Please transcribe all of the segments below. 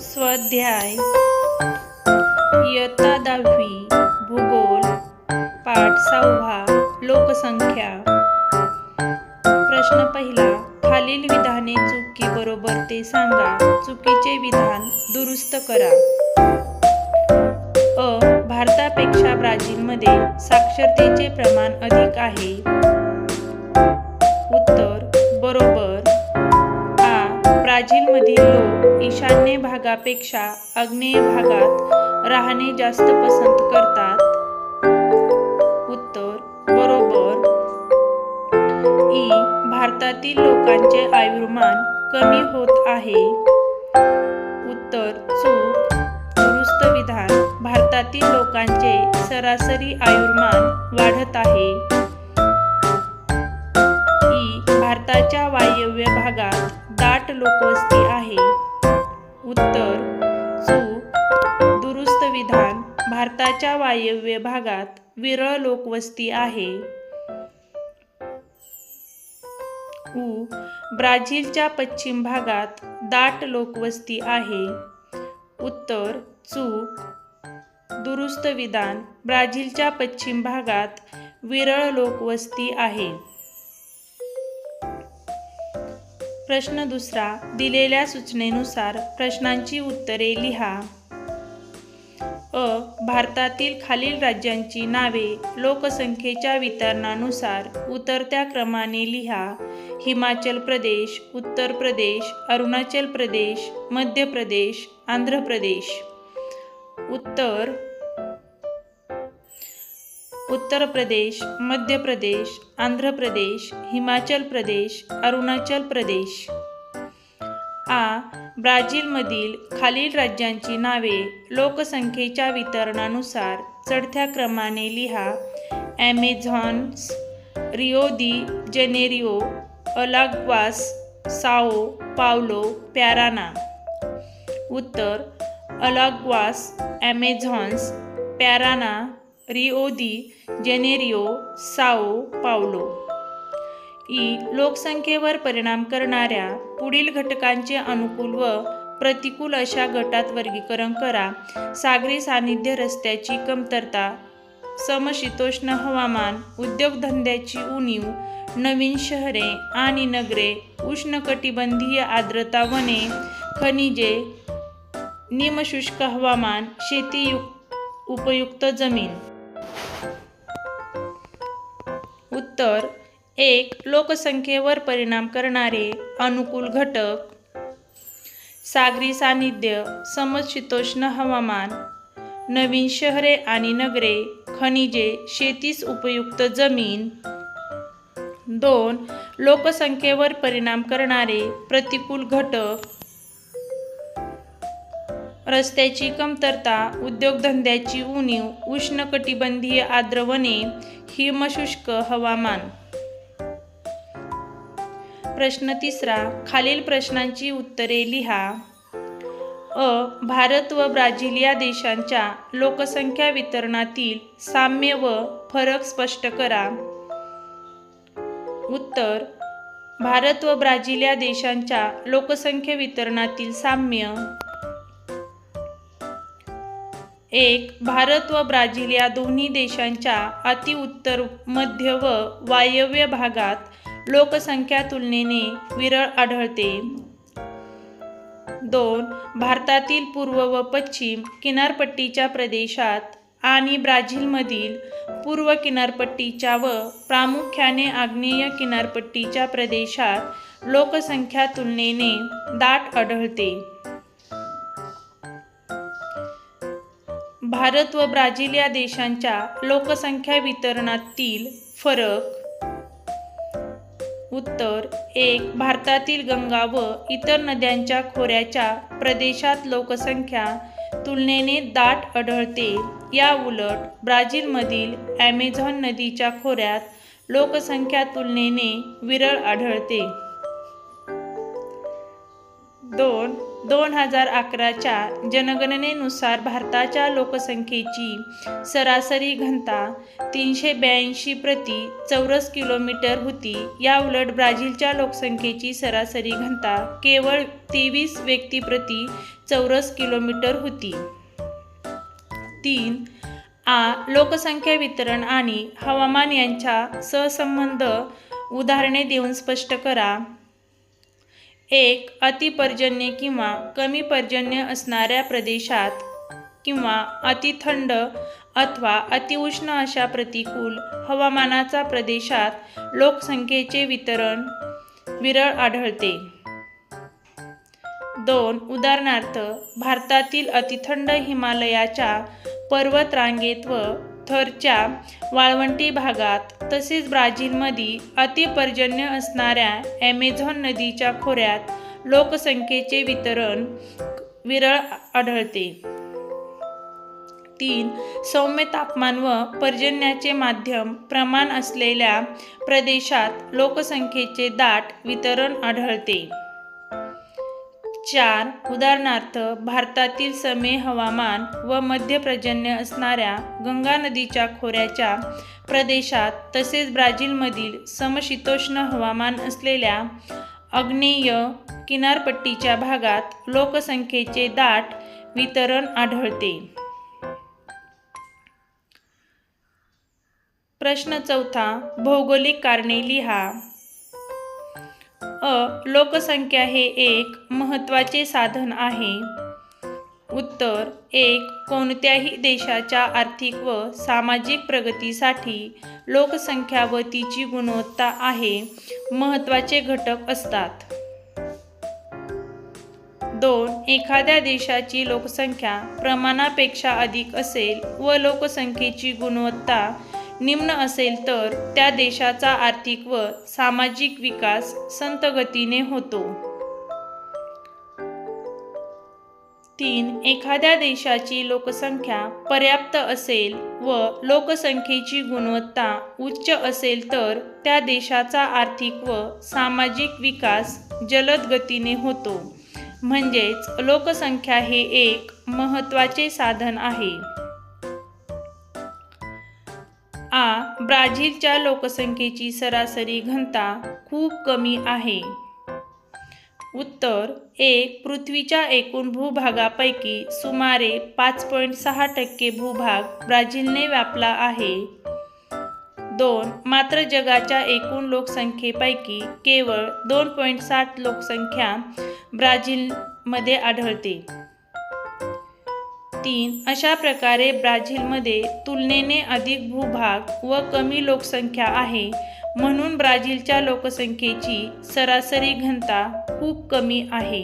स्वाध्याय. इयत्ता दहावी भूगोल पाठ सहावा लोकसंख्या. प्रश्न पहिला खालील विधाने चुकी बरोबर ते सांगा. चुकीचे विधान दुरुस्त करा. अ भारतापेक्षा ब्राझीलमध्ये साक्षरतेचे प्रमाण अधिक आहे. ब्राझीलमधील लोक ईशान्य भागापेक्षा आग्नेय भागात राहणे जास्त पसंत करतात. उत्तर बरोबर. ई भारतातील लोकांचे आयुर्मान कमी होत आहे. उत्तर चूक. दुरुस्त विधान भारतातील लोकांचे सरासरी आयुर्मान वाढत आहे. भारताच्या वायव्य भागात दाट लोकवस्ती आहे. उत्तर चूक दुरुस्त विधान भारताच्या वायव्य भागात विरळ लोकवस्ती आहे. उ ब्राझीलच्या पश्चिम भागात दाट लोकवस्ती आहे. उत्तर चूक दुरुस्त विधान ब्राझीलच्या पश्चिम भागात विरळ लोकवस्ती आहे. प्रश्न दुसरा दिलेल्या सूचनेनुसार प्रश्नांची उत्तरे लिहा. अ. भारतातील खालील राज्यांची नावे लोकसंख्येच्या वितरणानुसार उतरत्या क्रमाने लिहा. हिमाचल प्रदेश उत्तर प्रदेश अरुणाचल प्रदेश मध्य प्रदेश आंध्र प्रदेश. उत्तर उत्तर प्रदेश मध्य प्रदेश आंध्र प्रदेश हिमाचल प्रदेश अरुणाचल प्रदेश. आ. ब्राझीलमधील खालील राज्यांची नावे लोकसंख्येच्या वितरणानुसार चढत्या क्रमाने लिहा. ॲमेझॉन्स Rio de Janeiro अलाग्वास Sao Paulo Parana उत्तर Alagoas Amazonas Parana Rio de Janeiro Sao Paulo E लोकसंख्येवर परिणाम करणाऱ्या पुढील घटकांचे अनुकूल व प्रतिकूल अशा गटात वर्गीकरण करा. सागरी सानिध्य रस्त्याची कमतरता समशीतोष्ण हवामान उद्योगधंद्याची उणीव नवीन शहरे आणि नगरे उष्णकटिबंधीय आर्द्रता वने खनिजे निमशुष्क हवामान शेती उपयुक्त जमीन. तर एक लोकसंख्येवर परिणाम करणारे अनुकूल घटक. सागरी सानिध्य समशीतोष्ण हवामान नवीन शहरे आणि नगरे खनिजे शेतीस उपयुक्त जमीन. दोन लोकसंख्येवर परिणाम करणारे प्रतिकूल घटक. रस्त्याची कमतरता उद्योगधंद्याची उणीव उष्णकटिबंधीय आर्द्रवने हिमशुष्क हवामान. प्रश्न तिसरा खालील प्रश्नांची उत्तरे लिहा. अ. भारत व ब्राझील या देशांच्या लोकसंख्या वितरणातील साम्य व फरक स्पष्ट करा. उत्तर भारत व ब्राझील या देशांच्या लोकसंख्या वितरणातील साम्य. एक भारत व ब्राझील या दोन्ही देशांच्या अतिउत्तर मध्य व वायव्य भागात लोकसंख्या तुलनेने विरळ आढळते. दोन भारतातील पूर्व व पश्चिम किनारपट्टीच्या प्रदेशात आणि ब्राझीलमधील पूर्व किनारपट्टीच्या व प्रामुख्याने आग्नेय किनारपट्टीच्या प्रदेशात लोकसंख्या तुलनेने दाट आढळते. भारत व ब्राझील या देशांच्या लोकसंख्या वितरणातील फरक. उत्तर एक भारतातील गंगा व इतर नद्यांच्या खोऱ्याच्या प्रदेशात लोकसंख्या तुलनेने दाट आढळते. या उलट ब्राझीलमधील ॲमेझॉन नदीच्या खोऱ्यात लोकसंख्या तुलनेने विरळ आढळते. दोन दोन हजार अकराच्या जनगणनेनुसार भारताच्या लोकसंख्येची सरासरी घनता तीनशे ब्याऐंशी प्रति चौरस किलोमीटर होती. या उलट ब्राझीलच्या लोकसंख्येची सरासरी घनता केवळ तेवीस व्यक्तीप्रति चौरस किलोमीटर होती. तीन आ लोकसंख्या वितरण आणि हवामान यांच्या सहसंबंध उदाहरणे देऊन स्पष्ट करा. एक अतिपर्जन्य किंवा कमी पर्जन्य असणाऱ्या प्रदेशात किंवा अतिथंड अथवा अतिउष्ण अशा प्रतिकूल हवामानाचा प्रदेशात लोकसंख्येचे वितरण विरळ आढळते. दोन उदाहरणार्थ भारतातील अतिथंड हिमालयाच्या पर्वतरांगेत व थरच्या वाळवंटी भागात तसेच ब्राझीलमध्ये अतिपर्जन्य असणाऱ्या ॲमेझॉन नदीच्या खोऱ्यात लोकसंख्येचे वितरण विरळ आढळते. तीन सौम्य तापमान व पर्जन्याचे माध्यम प्रमाण असलेल्या प्रदेशात लोकसंख्येचे दाट वितरण आढळते. चार उदाहरणार्थ भारतातील समे हवामान व मध्यपर्जन्य असणाऱ्या गंगा नदीच्या खोऱ्याच्या प्रदेशात तसेच ब्राझीलमधील समशीतोष्ण हवामान असलेल्या आग्नेय किनारपट्टीच्या भागात लोकसंख्येचे दाट वितरण आढळते. प्रश्न चौथा भौगोलिक कारणे लिहा. अ लोकसंख्या हे एक महत्त्वाचे साधन आहे. उत्तर एक कोणत्याही देशाच्या आर्थिक व सामाजिक प्रगतीसाठी लोकसंख्या व तिची गुणवत्ता आहे महत्त्वाचे घटक असतात. दोन एखाद्या देशाची लोकसंख्या प्रमाणापेक्षा अधिक असेल व लोकसंख्येची गुणवत्ता निम्न असेल तर त्या देशाचा आर्थिक व सामाजिक विकास संत गतीने होतो. तीन एखाद्या देशाची लोकसंख्या पर्याप्त असेल व लोकसंख्येची गुणवत्ता उच्च असेल तर त्या देशाचा आर्थिक व सामाजिक विकास जलद गतीने होतो. म्हणजेच लोकसंख्या हे एक महत्त्वाचे साधन आहे. ब्राझीलच्या लोकसंख्येची सरासरी घनता खूप कमी आहे. उत्तर एक पृथ्वीच्या एकूण भूभागापैकी सुमारे पाच पॉईंट सहा टक्के भूभाग ब्राझीलने व्यापला आहे. दोन मात्र जगाच्या एकूण लोकसंख्येपैकी केवळ दोन पॉईंट साठ लोकसंख्या ब्राझीलमध्ये आढळते. तीन अशा प्रकारे ब्राझीलमध्ये तुलनेने अधिक भूभाग व कमी लोकसंख्या आहे. म्हणून ब्राझीलच्या लोकसंख्येची सरासरी घनता खूप कमी आहे.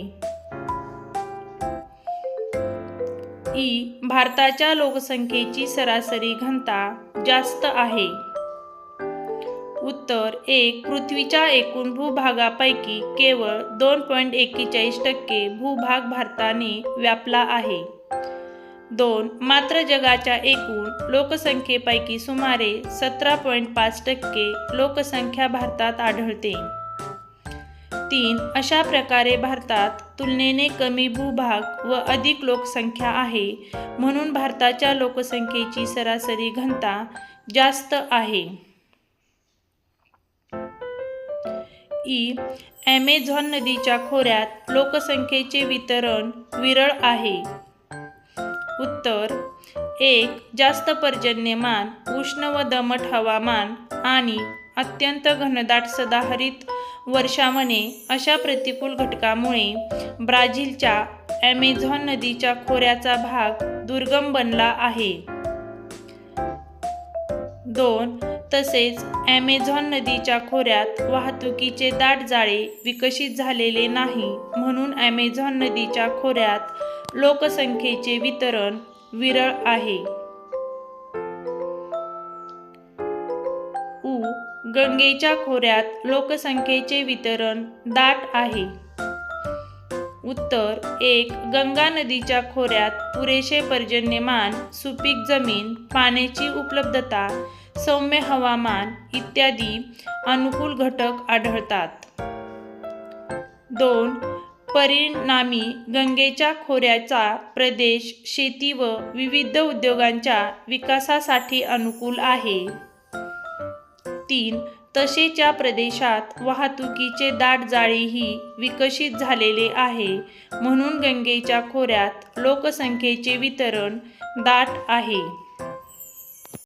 ई भारताच्या लोकसंख्येची सरासरी घनता जास्त आहे. उत्तर एक पृथ्वीच्या एकूण भूभागापैकी केवळ दोन पॉईंट एक्केचाळीस टक्के भूभाग भारताने व्यापला आहे. दोन मात्र जगाच्या एकूण लोकसंख्येपैकी सुमारे सतरा पॉईंट पाच टक्के लोकसंख्या भारतात आढळते. तीन अशा प्रकारे भारतात तुलनेने कमी भूभाग व अधिक लोकसंख्या आहे म्हणून भारताच्या लोकसंख्येची सरासरी घनता जास्त आहे. ई ॲमेझॉन नदीच्या खोऱ्यात लोकसंख्येचे वितरण विरळ आहे. उत्तर एक जास्त पर्जन्यमान उष्ण व दमट हवामान आणि अत्यंत घनदाट सदाहरित वर्षावने अशा प्रतिकूल घटकामुळे ब्राझीलच्या ॲमेझॉन नदीच्या खोऱ्याचा भाग दुर्गम बनला आहे. दोन तसेच ॲमेझॉन नदीच्या खोऱ्यात वाहतुकीचे दाट जाळे विकसित झालेले नाही म्हणून ॲमेझॉन नदीच्या खोऱ्यात लोकसंख्येचे वितरण विरळ आहे. उ गंगेच्या खोऱ्यात लोकसंख्येचे वितरण दाट आहे. उत्तर एक गंगा नदीच्या खोऱ्यात पुरेसे पर्जन्यमान सुपीक जमीन पाण्याची उपलब्धता सौम्य हवामान इत्यादी अनुकूल घटक आढळतात. दोन परिणामी गंगेच्या खोऱ्याचा प्रदेश शेती व विविध उद्योगांच्या विकासासाठी अनुकूल आहे. तीन तसेच्या प्रदेशात वाहतुकीचे दाट जाळेही विकसित झालेले आहे. म्हणून गंगेच्या खोऱ्यात लोकसंख्येचे वितरण दाट आहे.